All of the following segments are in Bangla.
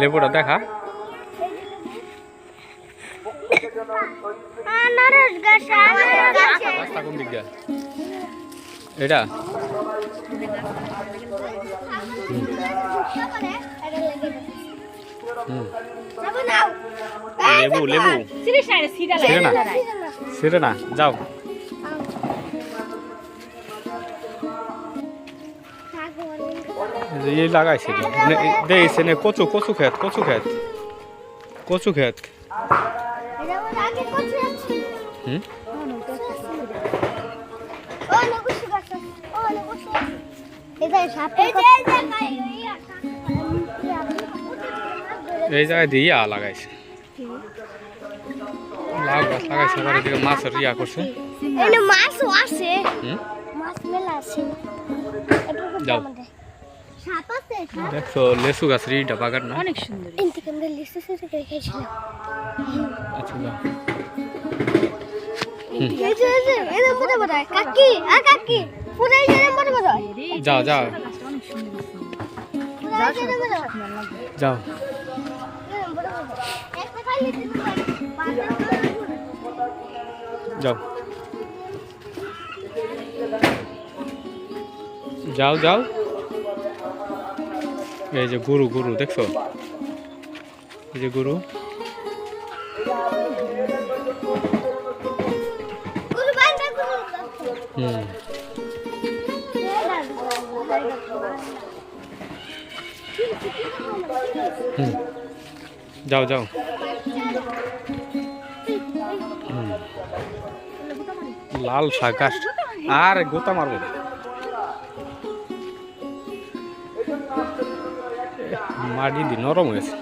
লেবুটা দেখা। রাস্তা কোন দিক এটা? লেবু লেবু। ছিঁড়ে না ছিঁড়ে না। যাও। এই লাগাইছে দেখছে নে কচু কচু খেত কচু খেত। কচু খেত। হুম? এই জায়গায় দিয়ে ইয়া লাগাইছে। লাউ গাছ লাগাইছে আবার এদিকে মাছের ইয়া করছে। মাছও আছে। মাছ মেলা আছে। যাও। দেখছ লেসু গাছের ইটা বাগান না অনেক সুন্দর আমরা আচ্ছা যাও এই যে এই যে যাও যাও। এই যে গরু গরু দেখছ? এই যে গরু। হুম। হুম। যাও যাও। লাল শাক আর গোতা মারবো। মাটি দি নরম হয়েছে।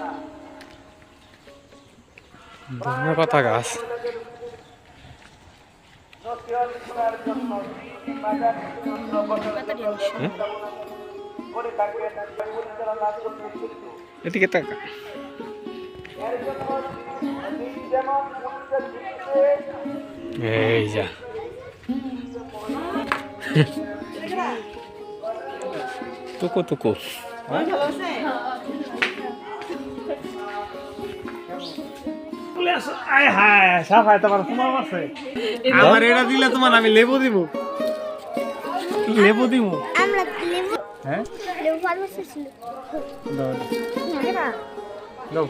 ধনে পাতা গাছ? এদিকে তাকা। এই যা। টুকু টুকু আয় হায় সাফায় তোমার তোমার আছে। আমার এটা দিলে তোমার আমি লেবু দিব। লেবু দিব। আমরা লেবু হ্যাঁ? লেবু ফার্মাসি ছিল। দাও। দাও।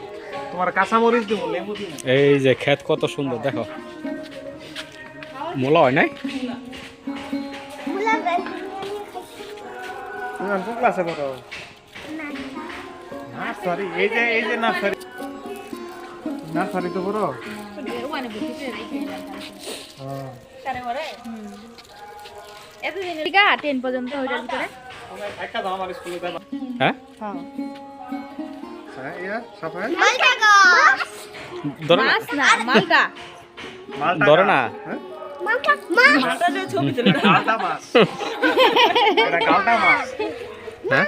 তোমার কাঁচা মরিচ দিব লেবু দিব। এই যে ক্ষেত কত সুন্দর দেখো। মোলা হয় নাই? মুলা কোন ক্লাসে পড়ো? নার্সারি এই যে এই যে না নার্সারি তো পড়ো হ্যাঁ। টেন পর্যন্ত ওইটার ভিতরে হ্যাঁ ধরে না মালটা হ্যাঁ মাছ হ্যাঁ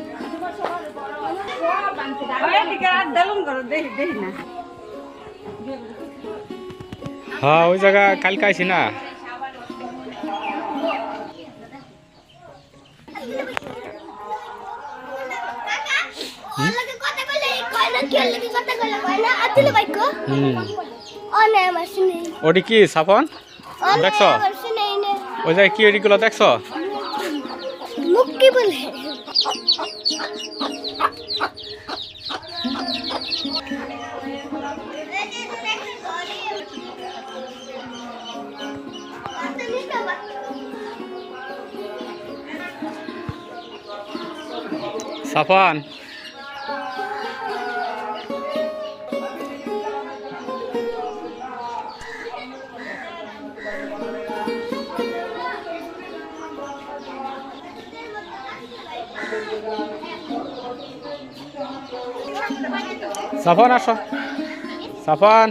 হ্যাঁ ওই জায়গা কালকে আইছি না। ওটি কি সাফন দেখছ? ওই জায়গায় কি এডিগুলো দেখছ? বলে। সাফান সাফান আসো। সাফান।